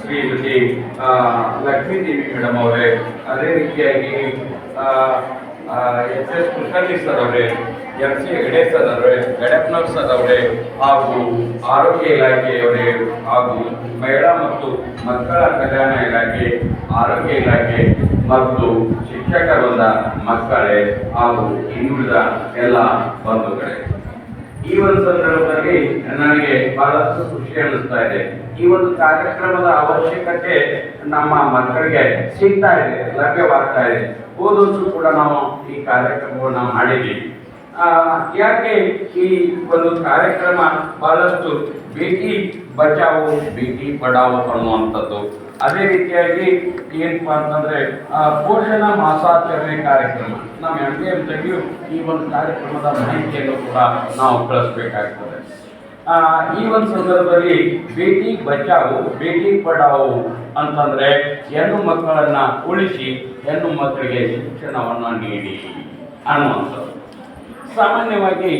Shrimati Lakshmidevi madam ಅವರೇ, ಅದೇ ರೀತಿಯಾಗಿ ಎಸ್ ಎಸ್ ಕುಲಕರ್ಣಿ ಸರ್ ಅವರೇ, ಎಂ ಸಿ ಹೆಗಡೆ ಸರ್ ಅವರೇ ಗಡಪ್ನವ್ ಸರ್ ಅವರೇ, ಹಾಗೂ ಆರೋಗ್ಯ ಇಲಾಖೆಯವರೇ ಹಾಗೂ ಮಹಿಳಾ ಮತ್ತು ಮಕ್ಕಳ ಕಲ್ಯಾಣ ಇಲಾಖೆ, ಆರೋಗ್ಯ ಇಲಾಖೆ, ಮತ್ತು ಶಿಕ್ಷಕರೊಂದ ಮಕ್ಕಳೇ, ಹಾಗೂ ಇನ್ನುಳಿದ ಎಲ್ಲ ಬಂಧುಗಳೇ. ಈ ಒಂದು ಸಂದರ್ಭದಲ್ಲಿ ನನಗೆ ಬಹಳಷ್ಟು ಖುಷಿ ಅನ್ನಿಸ್ತಾ ಇದೆ. ಈ ಒಂದು ಕಾರ್ಯಕ್ರಮದ ಅವಶ್ಯಕತೆ ನಮ್ಮ ಮಕ್ಕಳಿಗೆ ಸಿಗ್ತಾ ಇದೆ ಲಭ್ಯವಾಗ್ತಾ ಇದೆ. ಹೋದಷ್ಟು ಕೂಡ ನಾವು ಈ ಕಾರ್ಯಕ್ರಮವನ್ನು ಮಾಡಿದ್ದೀವಿ. ಆ, ಯಾಕೆ ಈ ಒಂದು ಕಾರ್ಯಕ್ರಮ ಬಹಳಷ್ಟು ಬೇಟಿ ಬಚಾವೋ ಬೇಟಿ ಪಡಾವೋ ಅನ್ನುವಂಥದ್ದು. ಅದೇ ರೀತಿಯಾಗಿ ಏನಪ್ಪಾ ಅಂತಂದ್ರೆ ಪೋಷಣ ಮಾಸಾಚರಣೆ ಕಾರ್ಯಕ್ರಮ. ನಮ್ಮ ಎಂ ಪಿ ಎಂ ಈ ಒಂದು ಕಾರ್ಯಕ್ರಮದ ಮಾಹಿತಿಯನ್ನು ಕೂಡ ನಾವು ಕಳಿಸ್ಬೇಕಾಗ್ತದೆ. ಈ ಒಂದು ಸಂದರ್ಭದಲ್ಲಿ ಬೇಟಿ ಬಚಾವು ಬೇಟಿ ಪಡಾವು ಅಂತಂದ್ರೆ ಹೆಣ್ಣು ಮಕ್ಕಳನ್ನ ಉಳಿಸಿ ಹೆಣ್ಣು ಮಕ್ಕಳಿಗೆ ಶಿಕ್ಷಣವನ್ನು ನೀಡಿ ಅನ್ನುವಂಥದ್ದು. ಸಾಮಾನ್ಯವಾಗಿ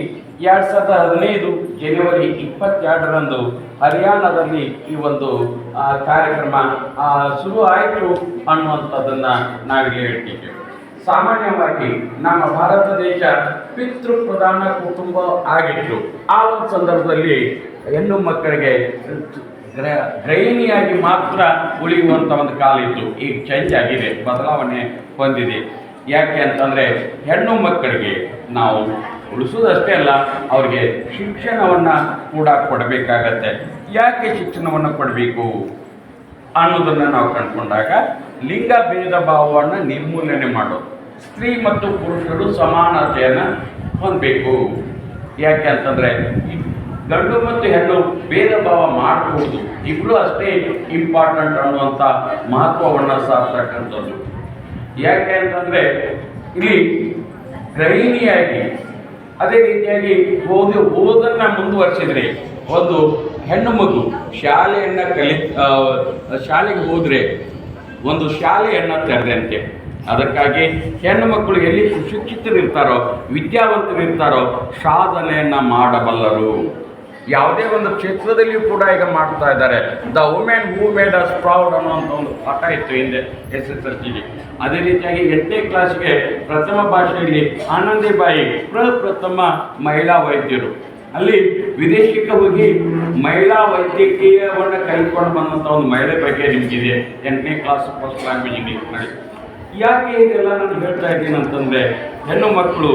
ಎರಡ್ ಸಾವಿರದ ಹದಿನೈದು ಜನವರಿ ಇಪ್ಪತ್ತೆರಡರಂದು ಹರಿಯಾಣದಲ್ಲಿ ಈ ಒಂದು ಕಾರ್ಯಕ್ರಮ ಶುರು ಆಯಿತು ಅನ್ನುವಂಥದ್ದನ್ನ ನಾವಿಲ್ಲಿ ಹೇಳ್ತಿದ್ದೇವೆ. ಸಾಮಾನ್ಯವಾಗಿ ನಮ್ಮ ಭಾರತ ದೇಶ ಪಿತೃ ಪ್ರಧಾನ ಕುಟುಂಬ ಆಗಿತ್ತು. ಆ ಒಂದು ಸಂದರ್ಭದಲ್ಲಿ ಹೆಣ್ಣು ಮಕ್ಕಳಿಗೆ ಗೃಹಿಣಿಯಾಗಿ ಮಾತ್ರ ಉಳಿಯುವಂಥ ಒಂದು ಕಾಲ ಇತ್ತು. ಈಗ ಚೇಂಜ್ ಆಗಿದೆ, ಬದಲಾವಣೆ ಹೊಂದಿದೆ ಯಾಕೆ ಅಂತಂದರೆ ಹೆಣ್ಣು ಮಕ್ಕಳಿಗೆ ನಾವು ಉಳಿಸೋದಷ್ಟೇ ಅಲ್ಲ, ಅವರಿಗೆ ಶಿಕ್ಷಣವನ್ನು ಕೂಡ ಕೊಡಬೇಕಾಗತ್ತೆ. ಯಾಕೆ ಶಿಕ್ಷಣವನ್ನು ಕೊಡಬೇಕು ಅನ್ನೋದನ್ನು ನಾವು ಕಂಡುಕೊಂಡಾಗ ಲಿಂಗ ಭೇದ ಭಾವವನ್ನು ನಿರ್ಮೂಲನೆ ಮಾಡೋದು ಸ್ತ್ರೀ ಮತ್ತು ಪುರುಷರು ಸಮಾನತೆಯನ್ನು ಹೊಂದಬೇಕು. ಯಾಕೆ ಅಂತಂದರೆ ಗಂಡು ಮತ್ತು ಹೆಣ್ಣು ಭೇದ ಭಾವ ಮಾಡಬಹುದು ಇಬ್ಬರು ಅಷ್ಟೇ ಇಂಪಾರ್ಟೆಂಟ್ ಅನ್ನುವಂಥ ಮಹತ್ವವನ್ನು ಸಾರ್ತಕ್ಕಂಥದ್ದು ಯಾಕೆ ಅಂತಂದರೆ ಇಲ್ಲಿ ಗೃಹಿಣಿಯಾಗಿ ಅದೇ ರೀತಿಯಾಗಿ ಓದಿ ಓದನ್ನ ಮುಂದುವರಿಸಿದ್ರೆ ಒಂದು ಹೆಣ್ಣು ಮಗು ಶಾಲೆಯನ್ನು ಕಲಿ ಶಾಲೆಗೆ ಹೋದರೆ ಒಂದು ಶಾಲೆಯನ್ನು ತೆರೆದಂತೆ. ಅದಕ್ಕಾಗಿ ಹೆಣ್ಣು ಮಕ್ಕಳು ಎಲ್ಲಿ ಸುಶಿಕ್ಷಿತರಿರ್ತಾರೋ, ವಿದ್ಯಾವಂತರಿರ್ತಾರೋ, ಸಾಧನೆಯನ್ನು ಮಾಡಬಲ್ಲರು. ಯಾವುದೇ ಒಂದು ಕ್ಷೇತ್ರದಲ್ಲಿಯೂ ಕೂಡ ಈಗ ಮಾಡ್ತಾ ಇದ್ದಾರೆ. The women who made us proud ಅನ್ನುವಂಥ ಒಂದು ಪಾಠ ಇತ್ತು ಹಿಂದೆ ಎಸ್ ಎಸ್ ಎಲ್ ಸಿಗೆ ಅದೇ ರೀತಿಯಾಗಿ ಎಂಟನೇ ಕ್ಲಾಸ್ಗೆ ಪ್ರಥಮ ಭಾಷೆಯಲ್ಲಿ ಆನಂದಿಬಾಯಿ ಪ್ರಪ್ರಥಮ ಮಹಿಳಾ ವೈದ್ಯರು. ಅಲ್ಲಿ ವಿದೇಶಕ್ಕೆ ಹೋಗಿ ಮಹಿಳಾ ವೈದ್ಯಕೀಯವನ್ನು ಕೈಕೊಂಡು ಬಂದಂಥ ಒಂದು ಮಹಿಳೆ ಬಗ್ಗೆ ನಿಮಗಿದೆ. ಎಂಟನೇ ಕ್ಲಾಸ್ ಫಸ್ಟ್ ಲ್ಯಾಂಗ್ವೇಜ್ ಇಂಗ್ಲೀಷ್ನಲ್ಲಿ ಯಾಕೆ ಇದೆಲ್ಲ ನಾನು ಹೇಳ್ತಾ ಇದ್ದೀನಿ ಅಂತಂದರೆ ಹೆಣ್ಣು ಮಕ್ಕಳು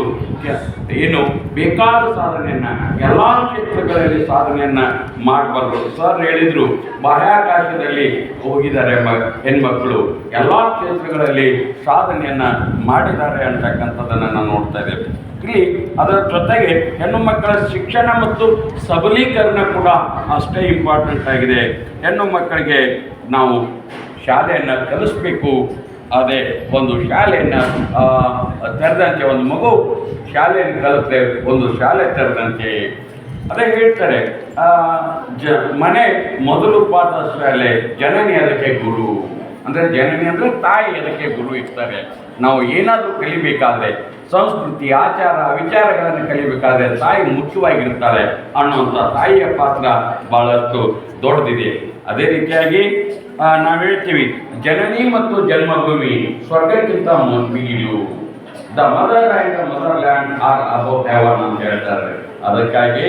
ಏನು ಬೇಕಾದ ಸಾಧನೆಯನ್ನು, ಎಲ್ಲ ಕ್ಷೇತ್ರಗಳಲ್ಲಿ ಸಾಧನೆಯನ್ನು ಮಾಡಬಾರ್ದು. ಸರ್ ಹೇಳಿದರು, ಬಾಹ್ಯಾಕಾಶದಲ್ಲಿ ಹೋಗಿದ್ದಾರೆ ಮ ಹೆಣ್ಮಕ್ಳು ಎಲ್ಲ ಕ್ಷೇತ್ರಗಳಲ್ಲಿ ಸಾಧನೆಯನ್ನು ಮಾಡಿದ್ದಾರೆ ಅಂತಕ್ಕಂಥದ್ದನ್ನು ನಾನು ನೋಡ್ತಾ ಇದ್ದೇವೆ ಇಲ್ಲಿ ಅದರ ಜೊತೆಗೆ ಹೆಣ್ಣು ಮಕ್ಕಳ ಶಿಕ್ಷಣ ಮತ್ತು ಸಬಲೀಕರಣ ಕೂಡ ಅಷ್ಟೇ ಇಂಪಾರ್ಟೆಂಟ್ ಆಗಿದೆ. ಹೆಣ್ಣು ಮಕ್ಕಳಿಗೆ ನಾವು ಶಾಲೆಯನ್ನು ಕಲಿಸ್ಬೇಕು ಅದೇ ಒಂದು ಶಾಲೆಯನ್ನು ತೆರೆದಂತೆ ಒಂದು ಮಗು ಶಾಲೆಯನ್ನು ಕಲಿತೆ, ಒಂದು ಶಾಲೆ ತೆರೆದಂತೆ ಅದೇ ಹೇಳ್ತಾರೆ. ಜ, ಮನೆ ಮೊದಲು ಪಾಠ ಶಾಲೆ ಜನನಿ ಅದಕ್ಕೆ ಗುರು. ಅಂದರೆ ಜನನಿ ಅಂದರೆ ತಾಯಿ ಅದಕ್ಕೆ ಗುರು ಇರ್ತಾರೆ. ನಾವು ಏನಾದರೂ ಕಲಿಬೇಕಾದ್ರೆ, ಸಂಸ್ಕೃತಿ, ಆಚಾರ, ವಿಚಾರಗಳನ್ನು ಕಲಿಬೇಕಾದ್ರೆ ತಾಯಿ ಮುಖ್ಯವಾಗಿರ್ತಾಳೆ ಅನ್ನುವಂಥ ತಾಯಿಯ ಪಾತ್ರ ಬಹಳಷ್ಟು ದೊಡ್ಡದಿದೆ. ಅದೇ ರೀತಿಯಾಗಿ ನಾವು ಹೇಳ್ತೀವಿ, ಜನನಿ ಮತ್ತು ಜನ್ಮಭೂಮಿ, ಸ್ವರ್ಗಕ್ಕಿಂತ ಮಿಗಿಲು. The mother and the motherland are above heaven ಅಂತ ಹೇಳ್ತಾರೆ. ಅದಕ್ಕಾಗಿ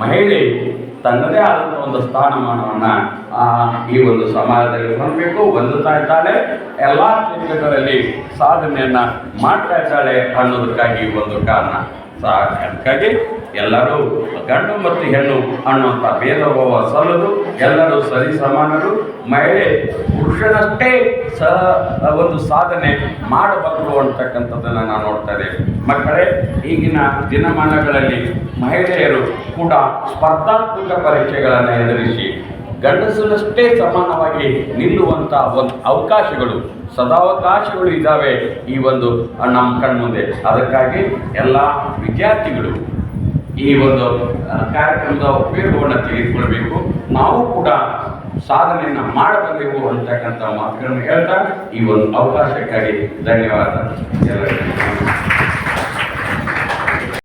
ಮಹಿಳೆ ತನ್ನದೇ ಆದಂಥ ಒಂದು ಸ್ಥಾನಮಾನವನ್ನು ಈ ಒಂದು ಸಮಾಜದಲ್ಲಿ ಹೊಂದಬೇಕು, ಹೊಂದುತ್ತಾ ಇದ್ದಾಳೆ, ಎಲ್ಲ ಕ್ಷೇತ್ರಗಳಲ್ಲಿ ಸಾಧನೆಯನ್ನು ಮಾಡ್ತಾ ಇದ್ದಾಳೆ ಅನ್ನೋದಕ್ಕಾಗಿ ಒಂದು ಕಾರಣ. ಅದಕ್ಕಾಗಿ ಎಲ್ಲರೂ ಗಂಡು ಮತ್ತು ಹೆಣ್ಣು ಅನ್ನುವಂಥ ಭೇದ ಭಾವ ಸಲ್ಲದು, ಎಲ್ಲರೂ ಸರಿ ಸಮಾನರು. ಮಹಿಳೆ ಪುರುಷನಷ್ಟೇ ಸ ಒಂದು ಸಾಧನೆ ಮಾಡಬಲ್ಲರು ಅಂತಕ್ಕಂಥದ್ದನ್ನು ನಾವು ನೋಡ್ತಾ ಇದ್ದೇವೆ. ಮಕ್ಕಳೇ, ಈಗಿನ ದಿನಮಾನಗಳಲ್ಲಿ ಮಹಿಳೆಯರು ಕೂಡ ಸ್ಪರ್ಧಾತ್ಮಕ ಪರೀಕ್ಷೆಗಳನ್ನು ಎದುರಿಸಿ ಗಂಡಸರಷ್ಟೇ ಸಮಾನವಾಗಿ ನಿಲ್ಲುವಂಥ ಒಂದು ಅವಕಾಶಗಳು, ಸದಾವಕಾಶಗಳು ಇದ್ದಾವೆ ಈ ಒಂದು ನಮ್ಮ ಕಣ್ಮುಂದೆ. ಅದಕ್ಕಾಗಿ ಎಲ್ಲ ವಿದ್ಯಾರ್ಥಿಗಳು ಈ ಒಂದು ಕಾರ್ಯಕ್ರಮದ ಉಪಯೋಗವನ್ನು ತಿಳಿದುಕೊಳ್ಬೇಕು. ನಾವು ಕೂಡ ಸಾಧನೆಯನ್ನು ಮಾಡಬಲ್ಲೆವು ಅಂತಕ್ಕಂಥ ಮಾತುಗಳನ್ನು ಹೇಳ್ತಾ ಈ ಒಂದು ಅವಕಾಶಕ್ಕಾಗಿ ಧನ್ಯವಾದ. ಎಲ್ಲರಿಗೂ